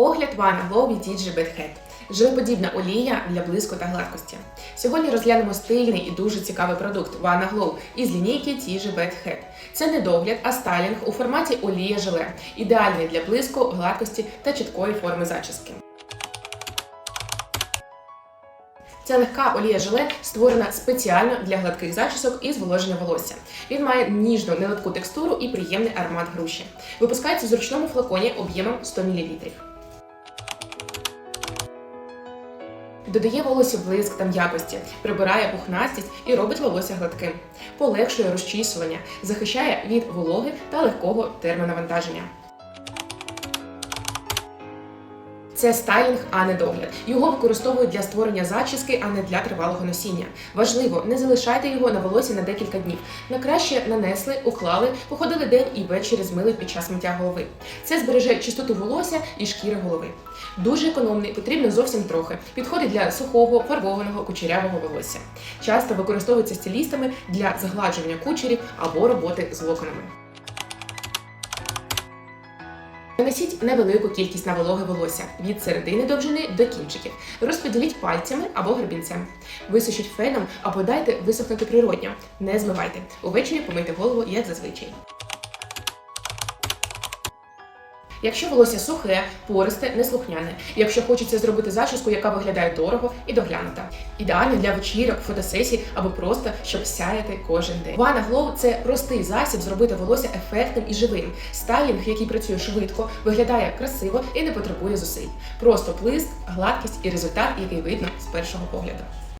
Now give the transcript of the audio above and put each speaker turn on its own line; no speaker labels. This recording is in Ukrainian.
Огляд Вана Glow від DG Bedhead. Жилеподібна олія для блиску та гладкості. Сьогодні розглянемо стильний і дуже цікавий продукт Вана Glow із лінійки DG Bedhead. Це не догляд, а стайлінг у форматі олія желе, ідеальний для блиску, гладкості та чіткої форми зачіски. Ця легка олія желе створена спеціально для гладких зачісок і зволоження волосся. Він має ніжну нелипку текстуру і приємний аромат груші. Випускається в зручному флаконі об'ємом 100 мл. Додає волосся блиск та м'якості, прибирає пухнастість і робить волосся гладким, полегшує розчісування, захищає від вологи та легкого термонавантаження. Це стайлінг, а не догляд. Його використовують для створення зачіски, а не для тривалого носіння. Важливо, не залишайте його на волосі на декілька днів. На краще нанесли, уклали, походили день і ввечері змили під час миття голови. Це збереже чистоту волосся і шкіри голови. Дуже економний, потрібно зовсім трохи. Підходить для сухого, фарбованого, кучерявого волосся. Часто використовується стилістами для загладжування кучерів або роботи з локонами. Нанесіть невелику кількість на вологе волосся від середини довжини до кінчиків. Розподіліть пальцями або гребінцем. Висушіть феном або дайте висохнути природньо. Не змивайте. Увечері помийте голову, як зазвичай. Якщо волосся сухе, пористе, неслухняне, якщо хочеться зробити зачіску, яка виглядає дорого і доглянута. Ідеально для вечірок, фотосесій або просто щоб сяяти кожен день. Вана Glow – це простий засіб зробити волосся ефектним і живим. Стайлінг, який працює швидко, виглядає красиво і не потребує зусиль. Просто плиск, гладкість і результат, який видно з першого погляду.